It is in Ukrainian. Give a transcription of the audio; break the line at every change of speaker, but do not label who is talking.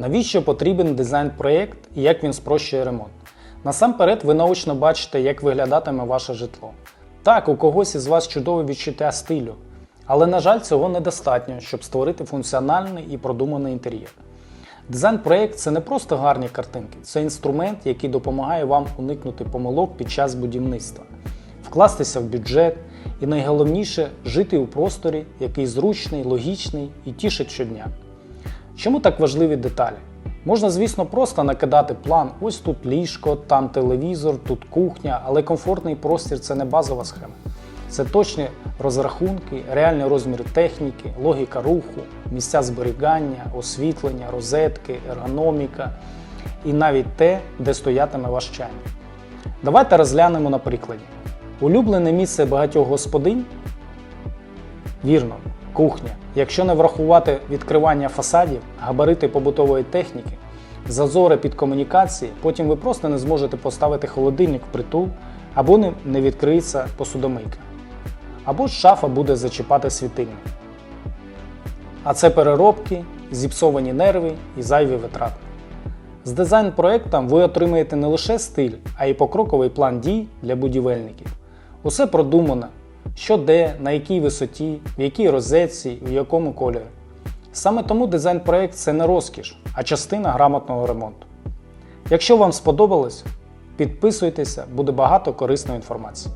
Навіщо потрібен дизайн-проєкт і як він спрощує ремонт? Насамперед, ви наочно бачите, як виглядатиме ваше житло. Так, у когось із вас чудове відчуття стилю, але, на жаль, цього недостатньо, щоб створити функціональний і продуманий інтер'єр. Дизайн-проєкт це не просто гарні картинки, це інструмент, який допомагає вам уникнути помилок під час будівництва, вкластися в бюджет і найголовніше жити у просторі, який зручний, логічний і тішить щодня. Чому так важливі деталі? Можна, звісно, просто накидати план: ось тут ліжко, там телевізор, тут кухня, але комфортний простір це не базова схема. Це точні розрахунки, реальний розмір техніки, логіка руху, місця зберігання, освітлення, розетки, ергономіка і навіть те, де стоятиме ваш чайник. Давайте розглянемо на прикладі. Улюблене місце багатьох господинь Вірно, кухня. Якщо не врахувати відкривання фасадів, габарити побутової техніки, зазори під комунікації, потім ви просто не зможете поставити холодильник в притул, або не, не відкриється посудомийка. Або шафа буде зачіпати світильник. А це переробки, зіпсовані нерви і зайві витрати. З дизайн-проектом ви отримаєте не лише стиль, а й покроковий план дій для будівельників. Усе продумано, що де, на якій висоті, в якій розетці, в якому кольорі. Саме тому дизайн-проект це не розкіш, а частина грамотного ремонту. Якщо вам сподобалось, підписуйтеся, буде багато корисної інформації.